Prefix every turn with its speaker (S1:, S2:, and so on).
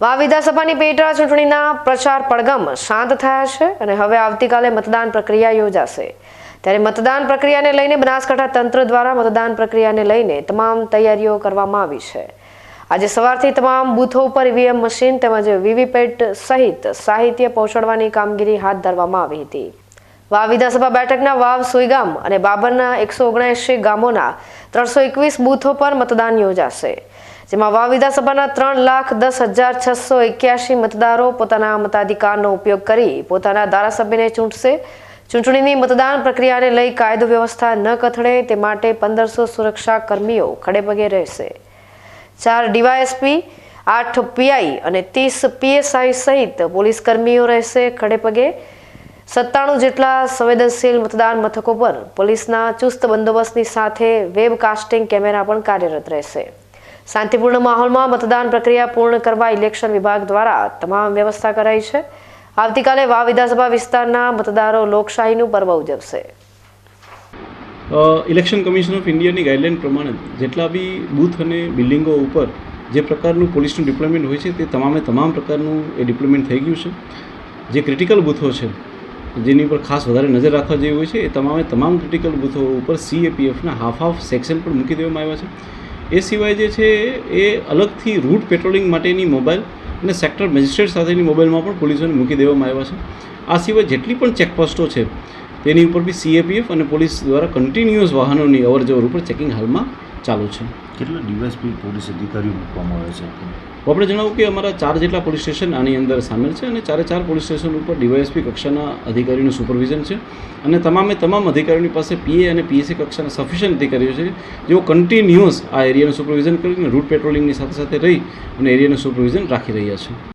S1: વા વિધાનસભાની પેટા ચૂંટણીના પ્રચાર પડગમ શાંત થયા છે અને હવે આવતીકાલે મતદાન પ્રક્રિયા યોજાશે. ત્યારે મતદાન પ્રક્રિયાને લઈને બનાસકાંઠા તંત્ર દ્વારા મતદાન પ્રક્રિયાને લઈને તમામ તૈયારીઓ કરવામાં આવી છે. આજે સવારથી તમામ બૂથો ઉપર ઈવીએમ મશીન તેમજ વીવીપેટ સહિત સાહિત્ય પહોંચાડવાની કામગીરી હાથ ધરવામાં આવી હતી. વાવ વિધાનસભા બેઠકના વાવ સુઈગામ અને બાબરના એકસો ઓગણએંશી ગામોના ત્રણસો એકવીસ બૂથો પર મતદાન યોજાશે, જેમાં વાવ વિધાનસભાના ત્રણ લાખ દસ હજાર છસો એક્યાસી મતદારો પોતાના મતાધિકારનો ઉપયોગ કરી પોતાના ધારાસભ્યને ચૂંટશે. ચૂંટણીની મતદાન પ્રક્રિયાને લઈ કાયદો વ્યવસ્થા ન કથળે તે માટે પંદરસો સુરક્ષા કર્મીઓ ખડેપગે રહેશે. ચાર ડીવાયએસપી, આઠ પીઆઈ અને ત્રીસ પીએસઆઈ સહિત પોલીસ કર્મીઓ રહેશે ખડેપગે. સત્તાણું જેટલા સંવેદનશીલ મતદાન મથકો પર પોલીસના ચુસ્ત બંદોબસ્તની સાથે વેબકાસ્ટિંગ કેમેરા પણ કાર્યરત રહેશે. શાંતિપૂર્ણ માહોલમાં મતદાન પ્રક્રિયા પૂર્ણ કરવા ઇલેક્શન વિભાગ દ્વારા તમામ વ્યવસ્થા કરાઈ છે. આવતીકાલે વાવ વિધાનસભા વિસ્તારના મતદારો લોકશાહીનું પર્વ ઉજવશે.
S2: ઇલેક્શન કમિશન ઓફ ઇન્ડિયાની ગાઈડલાઇન પ્રમાણે જેટલા બી બૂથ અને બિલ્ડિંગો ઉપર જે પ્રકારનું પોલીસનું ડિપ્લોયમેન્ટ હોય છે તે તમામે તમામ પ્રકારનું એ ડિપ્લોયમેન્ટ થઈ ગયું છે. જે ક્રિટિકલ બૂથો છે જેની ઉપર ખાસ વધારે નજર રાખવા જેવી હોય છે, એ તમામે તમામ ક્રિટિકલ બૂથો ઉપર સીએપીએફના હાફ હાફ સેક્શન પણ મૂકી દેવામાં આવ્યા છે. એ સિવાય જે છે, એ અલગથી રૂટ પેટ્રોલિંગ માટેની મોબાઈલ અને સેક્ટર મેજિસ્ટ્રેટ સાથેની મોબાઈલમાં પણ પોલીસોને મૂકી દેવામાં આવ્યા છે. આ સિવાય જેટલી પણ ચેકપોસ્ટો છે, તેની ઉપર બી સીએપીએફ અને પોલીસ દ્વારા કન્ટિન્યુઅસ વાહનોની અવરજવર ઉપર ચેકિંગ હાલમાં ચાલુ છે.
S3: કેટલા ડીવાયસપી પોલીસ અધિકારીઓ મૂકવામાં આવે છે
S2: આપણે જણાવું કે અમારા ચાર જેટલા પોલીસ સ્ટેશન આની અંદર સામેલ છે અને ચારે ચાર પોલીસ સ્ટેશન ઉપર ડીવાયએસપી કક્ષાના અધિકારીનું સુપરવિઝન છે. અને તમામે તમામ અધિકારીઓની પાસે પીએ અને પીએસસી કક્ષાના સફિશિયન્ટ અધિકારીઓ છે, જેઓ કન્ટિન્યુઅસ આ એરિયાનું સુપરવિઝન કરીને રૂટ પેટ્રોલિંગની સાથે સાથે રહી અને એરિયાનું સુપરવિઝન રાખી રહ્યા છે.